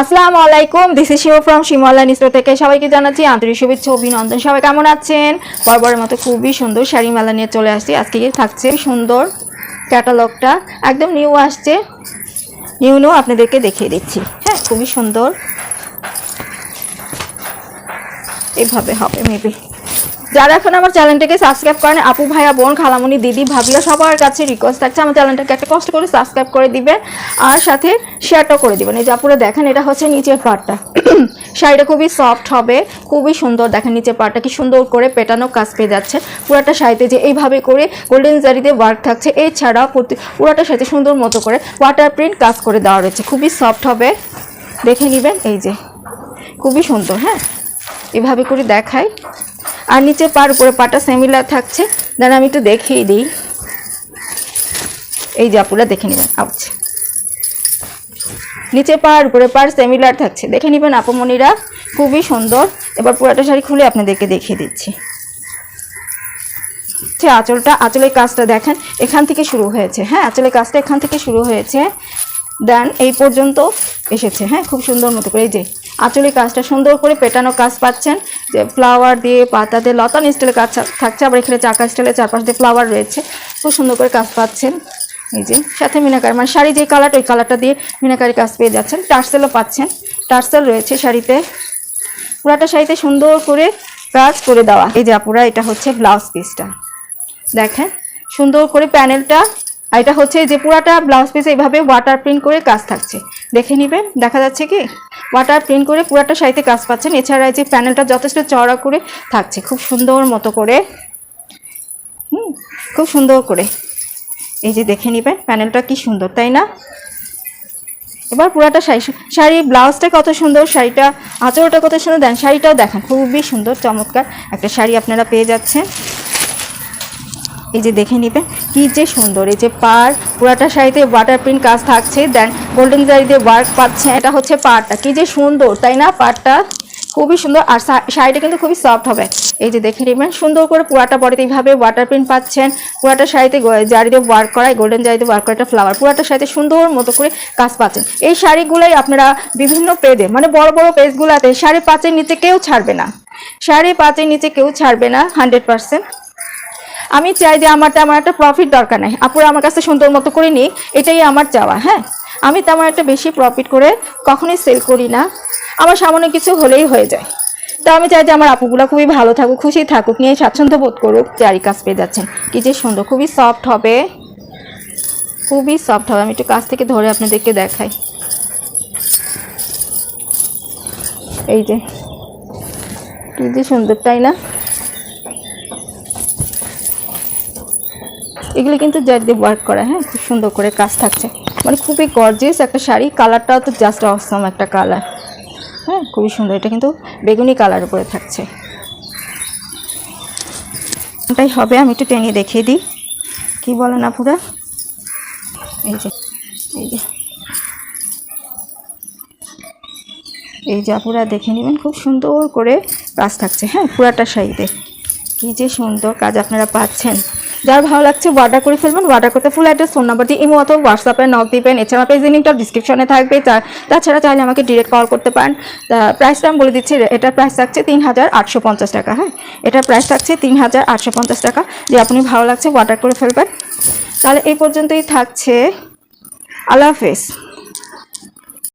আসসালামু আলাইকুম this is Shiu from Shimla নিসরো থেকে সবাইকে জানাচ্ছি আন্তরিক শুভেচ্ছা, অভিনন্দন। সবাই কেমন আছেন? বরাবরের মতো খুবই সুন্দর শাড়ি মেলা নিয়ে চলে আসছি। আজকে থাকছে? সুন্দর ক্যাটালগটা, একদম নিউ আসছে। নিউ নিউ আপনাদেরকে দেখিয়ে দিচ্ছি। হ্যাঁ খুবই সুন্দর। এভাবে হবে মেবি যারা এখন আমার চ্যানেলটাকে সাবস্ক্রাইব করেন, আপু ভাইয়া, বোন খালামণি দিদি, ভাবিয়া, সবার কাছে রিকোয়েস্ট থাকছে, আমার চ্যানেলটাকে একটা কষ্ট করে সাবস্ক্রাইব করে দিবেন, আর সাথে শেয়ারটাও করে দিবেন। এই যে আপুরা দেখেন, এটা হচ্ছে নিচের পার্টটা শাড়িটা খুবই সফট হবে, খুবই সুন্দর। দেখেন নিচের পার্টটা কি সুন্দর করে পেটানো কাজ পেয়ে যাচ্ছে। পুরাটা শাড়িতে যে এইভাবে করে গোল্ডেন জারিতে ওয়ার্ক থাকছে, এছাড়াও প্রতি পুরাটা শাড়িতে সুন্দর মতো করে ওয়াটার প্রিন্ট কাজ করে দেওয়া রয়েছে। খুবই সফট হবে। দেখে নেবেন, এই যে। খুবই সুন্দর হ্যাঁ? এভাবে করে দেখাই। আর নিচে পার উপরে পাটা সেমিলার থাকছে। দেন আমি একটু দেখিয়ে দিই। এই যে দেখে নেবেন। আচ্ছা নিচে পার উপরে পার সেমিলার থাকছে। দেখে নেবেন আপমনিরা খুবই সুন্দর। এবার পুরাটা শাড়ি খুলে আপনাদেরকে দেখিয়ে দিচ্ছি। হচ্ছে আঁচলটা, আঁচলের কাজটা দেখেন, এখান থেকে শুরু হয়েছে। হ্যাঁ আঁচলের কাজটা এখান থেকে শুরু হয়েছে। দেন এই পর্যন্ত এসেছে। হ্যাঁ খুব সুন্দর মতো করে, এই যে আঁচলের কাজটা সুন্দর করে পেটানো কাজ পাচ্ছেন। যে ফ্লাওয়ার দিয়ে, পাতা দিয়ে, লতান স্টাইলের কাজ থাকছে। আবার এখানে চাকা স্টাইলের চারপাশ দিয়ে ফ্লাওয়ার রয়েছে। খুব সুন্দর করে কাজ পাচ্ছেন। এই যে, সাথে মিনাকারি মানে শাড়ি যে কালারটা ওই কালারটা দিয়ে মিনাকারি কাজ পেয়ে যাচ্ছেন। টার্সেলও পাচ্ছেন। টার্সেল রয়েছে শাড়িতে। পুরাটা শাড়িতে সুন্দর করে কাজ করে দেওয়া। এই যে আপুরা, এটা হচ্ছে ব্লাউজ পিসটা দেখেন, সুন্দর করে প্যানেলটা, আর এটা হচ্ছে যে পুরাটা ব্লাউজ পিস এইভাবে ওয়াটার প্রিন্ট করে কাজ থাকছে। দেখে নেবেন, দেখা যাচ্ছে কি? ওয়াটার প্রিন্ট করে পুরাটা শাড়িতে কাজ পাচ্ছেন এছাড়া এই যে প্যানেলটা যথেষ্ট চড়া করে থাকছে, খুব সুন্দর মতো করে। হুম, খুব সুন্দর করে। এই যে দেখে নেবেন, প্যানেলটা কি সুন্দর, তাই না? এবার পুরাটা শাড়ি শাড়ি ব্লাউজটা কত সুন্দর, শাড়িটা আঁচলটা কত সুন্দর, দেন শাড়িটাও দেখেন, খুবই সুন্দর, চমৎকার একটা শাড়ি আপনারা পেয়ে যাচ্ছেন। এই যে দেখে নেবেন কি যে সুন্দর, এই যে পার, পুরাটা শাড়িতে ওয়াটার প্রিন্ট কাজ থাকছে দেন গোল্ডেন জারিতে ওয়ার্ক পাচ্ছে, এটা হচ্ছে পাড়টা, কি যে সুন্দর, তাই না পাড়টা? খুবই সুন্দর, আর শাড়িটা কিন্তু খুবই সফট হবে। এই যে দেখে নেবেন, সুন্দর করে পুরাটা বডিতে এইভাবে ওয়াটার প্রিন্ট পাচ্ছেন, পুরাটা শাড়িতে জারিতে ওয়ার্ক করায় গোল্ডেন জারিতে ওয়ার্ক করা একটা ফ্লাওয়ার পুরাটা শাড়িতে সুন্দর মতো করে কাজ পাচ্ছেন। এই শাড়িগুলোই আপনারা বিভিন্ন পেজে মানে বড় বড় পেজগুলোতে, শাড়ি পাঁচের নিচে কেউ ছাড়বে না। শাড়ি পাঁচের নিচে কেউ ছাড়বে না হান্ড্রেড পার্সেন্ট আমি চাই যে আমার একটা প্রফিট দরকার নাই। আপুরা আমার কাছে সুন্দর মতো করে নিক, এটাই আমার চাওয়া হ্যাঁ? আমি তেমন একটা বেশি প্রফিট করে কখনোই সেল করি না। আমার সামনে কিছু হলেই হয়ে যায়। তো আমি চাই যে আমার আপুগুলো খুবই ভালো থাকুক, খুশি থাকুক, নিয়ে স্বাচ্ছন্দ্য বোধ করুক চারি কাজ পেয়ে যাচ্ছেন। কি যে সুন্দর, খুবই সফট হবে। খুবই সফট হবে। আমি একটু কাছ থেকে ধরে আপনাদেরকে দেখাই। এই যে, কি যে সুন্দর, তাই না? এগুলো কিন্তু জার দিয়ে ওয়ার্ক করা হ্যাঁ খুব সুন্দর করে কাজ থাকছে। মানে খুবই গর্জিয়াস একটা শাড়ি কালারটাও তো জাস্ট অসম একটা কালার হ্যাঁ খুবই সুন্দর, এটা কিন্তু বেগুনি কালার উপরে থাকছে। ওটাই হবে, আমি একটু টেনে দেখিয়ে দিই। কি বলেন আপুরা? এই যে এই যে। এই যে আপুরা দেখে নেবেন, খুব সুন্দর করে কাজ থাকছে হ্যাঁ পুরাটা শাড়িতে। কী যে সুন্দর কাজ আপনারা পাচ্ছেন। যার ভালো লাগছে ওয়ার্ডার করে ফেলবেন অর্ডার করতে ফুল অ্যাড্রেস ফোন নাম্বার দিয়ে ইমো অথবা হোয়াটসঅ্যাপে নক দিবেন। এছাড়া পেজ লিঙ্কটা ডিসক্রিপশনে থাকবে। তাছাড়া চাইলে আমাকে ডিরেক্ট কল করতে পারেন। প্রাইসটা আমি বলে দিচ্ছি, এটার প্রাইস থাকছে তিন হাজার আটশো পঞ্চাশ টাকা হ্যাঁ? এটার প্রাইস থাকছে তিন হাজার আটশো পঞ্চাশ টাকা। যে আপনি ভালো লাগছে ওয়ার্ডার করে ফেলবেন। তাহলে এই পর্যন্তই থাকছে। আল্লাহ হাফেজ।